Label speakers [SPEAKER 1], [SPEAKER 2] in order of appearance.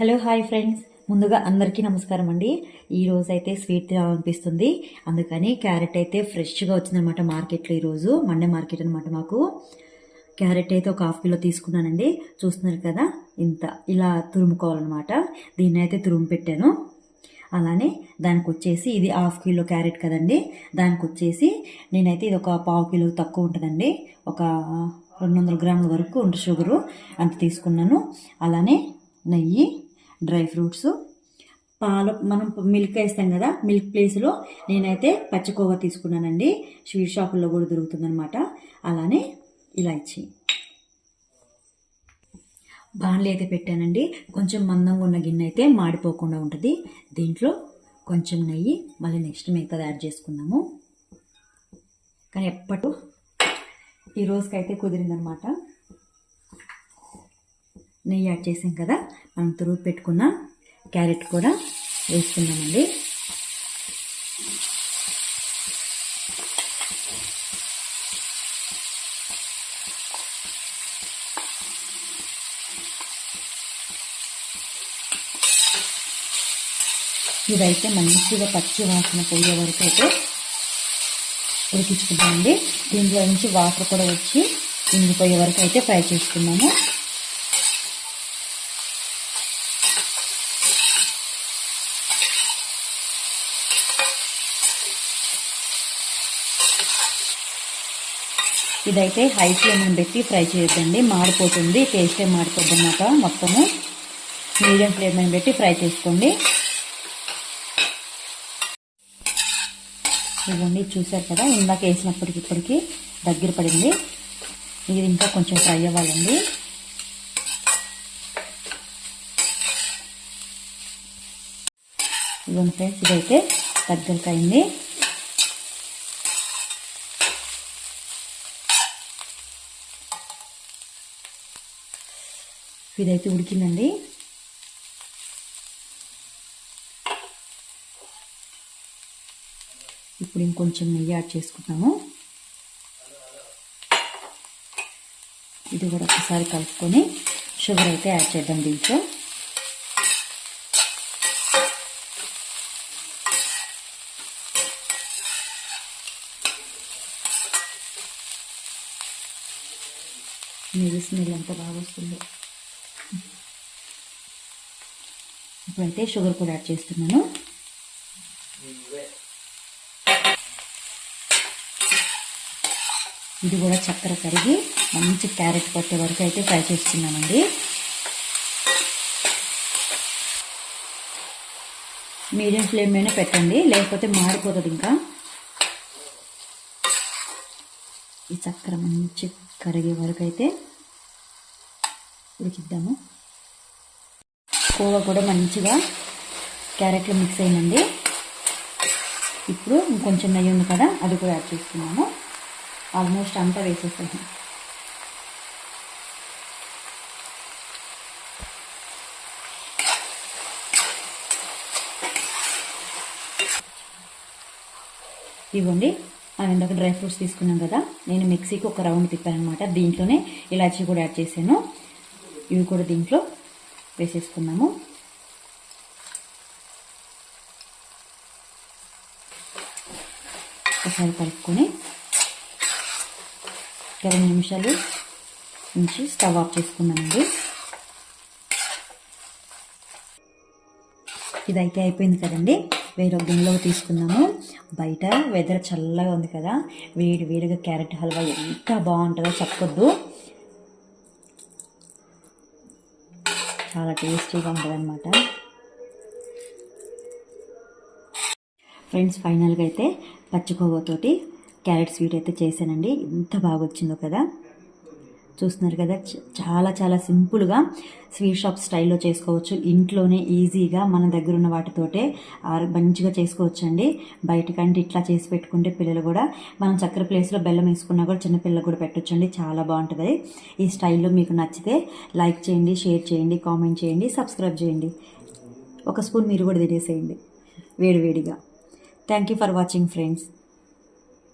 [SPEAKER 1] Hello hi friends. ముందుగా అందరికీ నమస్కారం అండి. ఈరోజు అయితే స్వీట్ తినాలనిపిస్తుంది అందుకని క్యారెట్ అయితే ఫ్రెష్గా వచ్చిందనమాట మార్కెట్లో ఈరోజు. మండే మార్కెట్ అనమాట మాకు. క్యారెట్ అయితే ఒక హాఫ్ కిలో తీసుకున్నానండి. చూస్తున్నారు కదా ఇంత ఇలా తురుముకోవాలన్నమాట. దీన్ని అయితే తురుము పెట్టాను. అలానే దానికి వచ్చేసి ఇది హాఫ్ కిలో క్యారెట్ కదండి. దానికి వచ్చేసి నేనైతే ఇది ఒక పావు కిలో తక్కువ ఉంటుందండి. ఒక రెండు వందల గ్రాముల వరకు ఉంటుంది షుగరు అంత తీసుకున్నాను. అలానే నెయ్యి డ్రై ఫ్రూట్స్. పాలు మనం మిల్క్ వేస్తాం కదా మిల్క్ ప్లేస్లో నేనైతే పచ్చికోవా తీసుకున్నానండి. స్వీట్ షాపుల్లో కూడా దొరుకుతుందనమాట అలానే ఇలాచి. బాణలి అయితే పెట్టానండి. కొంచెం మందంగా ఉన్న గిన్నె అయితే మాడిపోకుండా ఉంటుంది. దీంట్లో కొంచెం నెయ్యి మళ్ళీ నెక్స్ట్ మిగతాది యాడ్ చేసుకుందాము. కానీ ఎప్పటి ఈ రోజుకైతే కుదిరిందనమాట నెయ్యి యాడ్ చేసాం కదా మనం తురుగు పెట్టుకున్న క్యారెట్ కూడా వేసుకుందామండి. ఇదైతే మంచిగా పచ్చి వాసన పోయే వరకు అయితే ఉడికించుకుంటామండి దీంట్లో నుంచి వాటర్ కూడా వచ్చి ఇంగిపోయే వరకు అయితే ఫ్రై చేసుకున్నాము ఇదైతే హై ఫ్లేమ్ పెట్టి ఫ్రై చేయొద్దండి. మాడిపోతుంది. టేస్టే మాడిపోద్ది అన్నమాట మొత్తము. మీడియం ఫ్లేమ్ పెట్టి ఫ్రై చేసుకోండి. ఇవన్నీ చూసారు కదా? ఇందాక వేసినప్పటికి ఇప్పటికి దగ్గర పడింది. ఇది ఇంకా కొంచెం ఫ్రై అవ్వాలండి. ఇవ్వండి ఫ్రెండ్స్ ఇదైతే దగ్గరకు ఇదైతే ఉడికిందండి. ఇప్పుడు ఇంకొంచెం నెయ్యి యాడ్ చేసుకుంటాము. ఇది కూడా ఒకసారి కలుపుకొని షుగర్ అయితే యాడ్ చేద్దాం దీంట్లో. నెయ్యి స్మెల్ ఎంత బాగా వస్తుందో. ఇప్పుడైతే షుగర్ కూడా యాడ్ చేస్తున్నాను. ఇది కూడా చక్కెర కరిగి మంచి క్యారెట్ పట్టే వరకు అయితే ఫ్రై చేస్తున్నామండి. మీడియం ఫ్లేమ్ మీద పెట్టండి లేకపోతే మాడిపోతుంది ఇంకా. ఈ చక్కెర మంచి కరిగే వరకు అయితే ఉడికిద్దాము. కోవా కూడా మంచిగా క్యారెట్లు మిక్స్ అయిందండి ఇప్పుడు ఇంకొంచెం నెయ్యి ఉంది కదా అది కూడా యాడ్ చేసుకున్నాము. ఆల్మోస్ట్ అంతా వేసేసాను ఇవ్వండి. మనం ఇందాక డ్రై ఫ్రూట్స్ తీసుకున్నాం కదా. నేను మిక్సీకి ఒక రౌండ్ తిప్పాను అనమాట దీంట్లోనే ఇలాచీ కూడా యాడ్ చేశాను. ఇవి కూడా దీంట్లో వేసేసుకున్నాము. ఒకసారి కలుపుకొని ఇరవై నిమిషాలు నుంచి స్టవ్ ఆఫ్ చేసుకున్నామండి ఇదైతే అయిపోయింది కదండి. వేరే గిన్నెలో తీసుకున్నాము బయట వెదర్ చల్లగా ఉంది కదా వేడి వేడిగా క్యారెట్ హల్వా ఎంత బాగుంటుందో చెప్పొద్దు. చాలా టేస్టీగా ఉంటుంది అనమాట ఫ్రెండ్స్ ఫైనల్గా అయితే పచ్చికోవతోటి క్యారెట్ స్వీట్ అయితే చేశానండి. ఎంత బాగా వచ్చిందో కదా. చూస్తున్నారు కదా. చాలా చాలా సింపుల్గా స్వీట్ షాప్ స్టైల్లో చేసుకోవచ్చు. ఇంట్లోనే ఈజీగా మన దగ్గర ఉన్న వాటితోటే మంచిగా చేసుకోవచ్చు అండి బయటకంటే ఇట్లా చేసి పెట్టుకుంటే పిల్లలు కూడా మనం చక్కెర ప్లేస్లో బెల్లం వేసుకున్నా కూడా చిన్న పిల్లలు కూడా పెట్టచ్చు అండి చాలా బాగుంటుంది. ఈ స్టైల్లో మీకు నచ్చితే లైక్ చేయండి షేర్ చేయండి కామెంట్ చేయండి సబ్స్క్రైబ్ చేయండి. ఒక స్పూన్ మీరు కూడా తినేసేయండి. వేడివేడిగా thank you for watching friends.